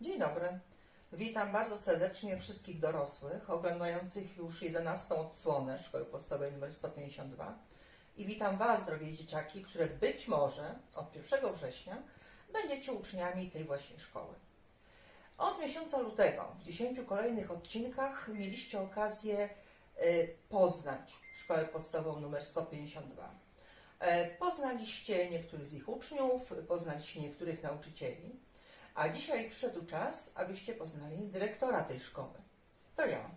Dzień dobry. Witam bardzo serdecznie wszystkich dorosłych oglądających już 11 odsłonę Szkoły Podstawowej nr 152 i witam Was, drogie dzieciaki, które być może od 1 września będziecie uczniami tej właśnie szkoły. Od miesiąca lutego w 10 kolejnych odcinkach mieliście okazję y, poznać Szkołę Podstawową nr 152. E, Poznaliście niektórych z ich uczniów, poznaliście niektórych nauczycieli, a dzisiaj przyszedł czas, abyście poznali dyrektora tej szkoły. To ja,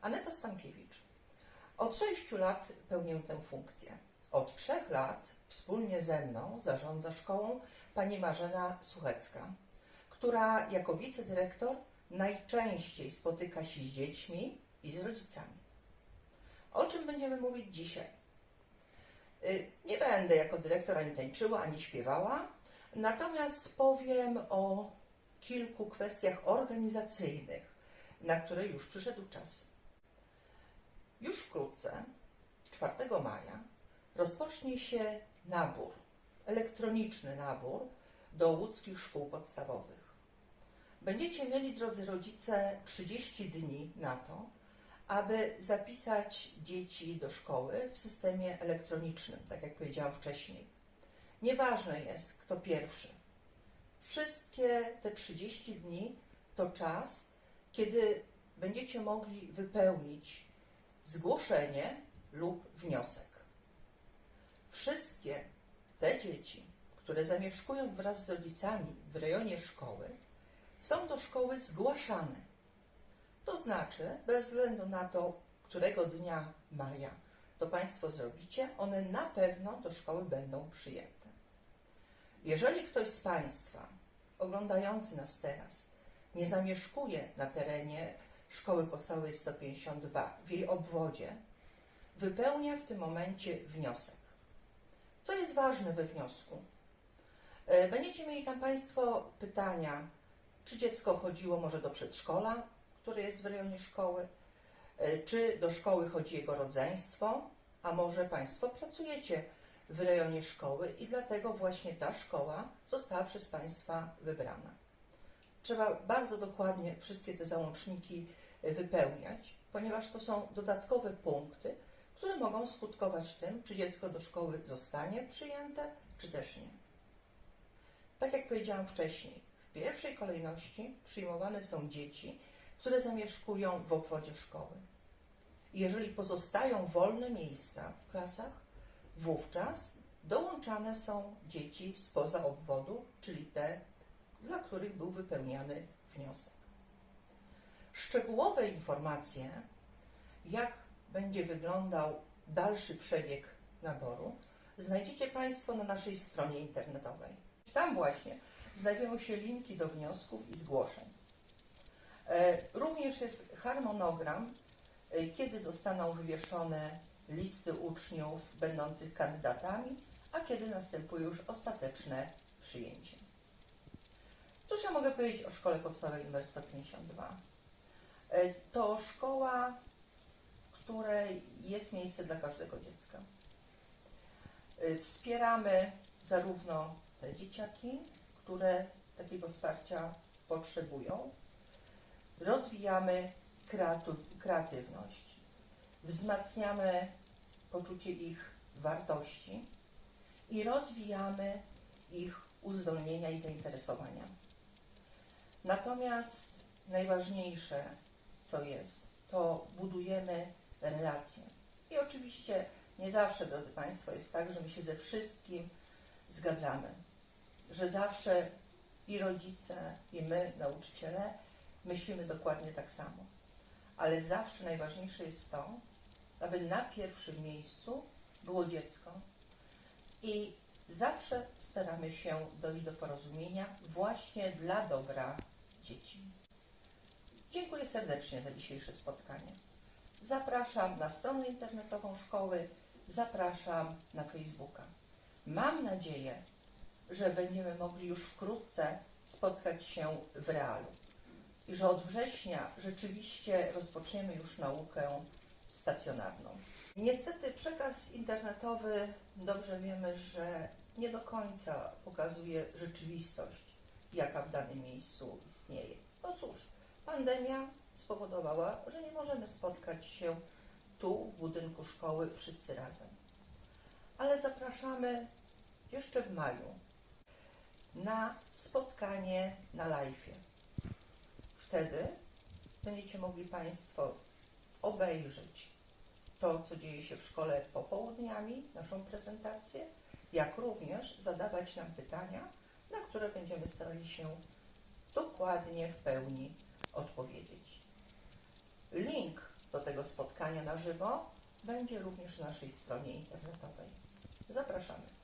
Aneta Stankiewicz. Od sześciu lat pełnię tę funkcję. Od trzech lat wspólnie ze mną zarządza szkołą pani Marzena Suchecka, która jako wicedyrektor najczęściej spotyka się z dziećmi i z rodzicami. O czym będziemy mówić dzisiaj? Y, Nie będę jako dyrektor ani tańczyła, ani śpiewała, natomiast powiem o kilku kwestiach organizacyjnych, na które już przyszedł czas. Już wkrótce, 4 maja, rozpocznie się nabór, elektroniczny nabór do łódzkich szkół podstawowych. Będziecie mieli, drodzy rodzice, 30 dni na to, aby zapisać dzieci do szkoły w systemie elektronicznym, tak jak powiedziałam wcześniej. Nieważne jest, kto pierwszy. Wszystkie te 30 dni to czas, kiedy będziecie mogli wypełnić zgłoszenie lub wniosek. Wszystkie te dzieci, które zamieszkują wraz z rodzicami w rejonie szkoły, są do szkoły zgłaszane. To znaczy, bez względu na to, którego dnia maja to Państwo zrobicie, one na pewno do szkoły będą przyjęte. Jeżeli ktoś z Państwa oglądający nas teraz nie zamieszkuje na terenie Szkoły Podstawowej 152 w jej obwodzie, wypełnia w tym momencie wniosek. Co jest ważne we wniosku? E, Będziecie mieli tam Państwo pytania, czy dziecko chodziło może do przedszkola, które jest w rejonie szkoły, E, czy do szkoły chodzi jego rodzeństwo, a może Państwo pracujecie w rejonie szkoły i dlatego właśnie ta szkoła została przez Państwa wybrana. Trzeba bardzo dokładnie wszystkie te załączniki e, wypełniać, ponieważ to są dodatkowe punkty, które mogą skutkować tym, czy dziecko do szkoły zostanie przyjęte, czy też nie. Tak jak powiedziałam wcześniej, w pierwszej kolejności przyjmowane są dzieci, które zamieszkują w obwodzie szkoły. Jeżeli pozostają wolne miejsca w klasach, wówczas dołączane są dzieci spoza obwodu, czyli te, dla których był wypełniany wniosek. Szczegółowe informacje, jak będzie wyglądał dalszy przebieg naboru, znajdziecie Państwo na naszej stronie internetowej. Tam właśnie znajdują się linki do wniosków i zgłoszeń. E, Również jest harmonogram, e, kiedy zostaną wywieszone listy uczniów będących kandydatami, a kiedy następuje już ostateczne przyjęcie. Cóż ja mogę powiedzieć o Szkole Podstawowej nr 152? E, To szkoła, w której jest miejsce dla każdego dziecka. E, Wspieramy zarówno te dzieciaki, które takiego wsparcia potrzebują, rozwijamy kreatywność, wzmacniamy poczucie ich wartości i rozwijamy ich uzdolnienia i zainteresowania. Natomiast najważniejsze, co jest, to budujemy relacje. I oczywiście nie zawsze, drodzy Państwo, jest tak, że my się ze wszystkim zgadzamy, że zawsze i rodzice, i my, nauczyciele, myślimy dokładnie tak samo. Ale zawsze najważniejsze jest to, aby na pierwszym miejscu było dziecko i zawsze staramy się dojść do porozumienia właśnie dla dobra dzieci. Dziękuję serdecznie za dzisiejsze spotkanie. Zapraszam na stronę internetową szkoły, zapraszam na Facebooka. Mam nadzieję, że będziemy mogli już wkrótce spotkać się w realu i że od września rzeczywiście rozpoczniemy już naukę stacjonarną. Niestety przekaz internetowy dobrze wiemy, że nie do końca pokazuje rzeczywistość jaka w danym miejscu istnieje. No cóż, pandemia spowodowała, że nie możemy spotkać się tu w budynku szkoły wszyscy razem. Ale zapraszamy jeszcze w maju na spotkanie na live. Wtedy będziecie mogli Państwo obejrzeć to, co dzieje się w szkole popołudniami, naszą prezentację, jak również zadawać nam pytania, na które będziemy starali się dokładnie, w pełni odpowiedzieć. Link do tego spotkania na żywo będzie również na naszej stronie internetowej. Zapraszamy.